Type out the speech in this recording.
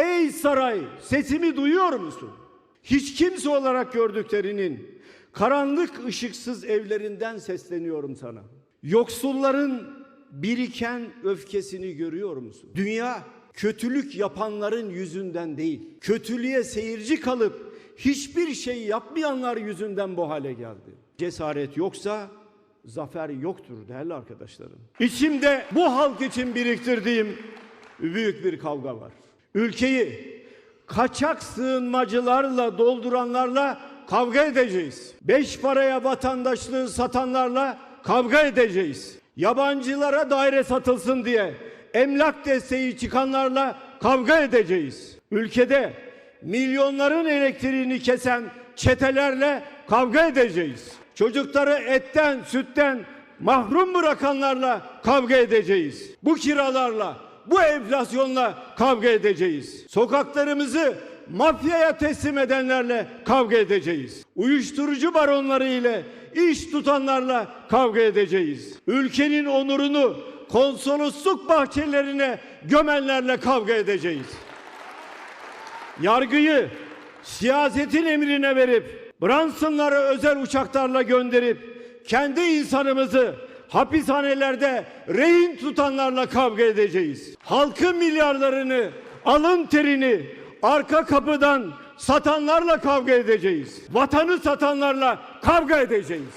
Ey saray sesimi duyuyor musun? Hiç kimse olarak gördüklerinin karanlık ışıksız evlerinden sesleniyorum sana. Yoksulların biriken öfkesini görüyor musun? Dünya kötülük yapanların yüzünden değil, kötülüğe seyirci kalıp hiçbir şey yapmayanlar yüzünden bu hale geldi. Cesaret yoksa zafer yoktur değerli arkadaşlarım. İçimde bu halk için biriktirdiğim büyük bir kavga var. Ülkeyi kaçak sığınmacılarla dolduranlarla kavga edeceğiz. Beş paraya vatandaşlığı satanlarla kavga edeceğiz. Yabancılara daire satılsın diye emlak desteği çıkanlarla kavga edeceğiz. Ülkede milyonların elektriğini kesen çetelerle kavga edeceğiz. Çocukları etten, sütten mahrum bırakanlarla kavga edeceğiz. Bu kiralarla, bu enflasyonla kavga edeceğiz. Sokaklarımızı mafyaya teslim edenlerle kavga edeceğiz. Uyuşturucu baronları ile iş tutanlarla kavga edeceğiz. Ülkenin onurunu konsolosluk bahçelerine gömenlerle kavga edeceğiz. Yargıyı siyasetin emrine verip Branson'ları özel uçaklarla gönderip kendi insanımızı hapishanelerde rehin tutanlarla kavga edeceğiz. Halkın milyarlarını, alın terini arka kapıdan satanlarla kavga edeceğiz. Vatanı satanlarla kavga edeceğiz.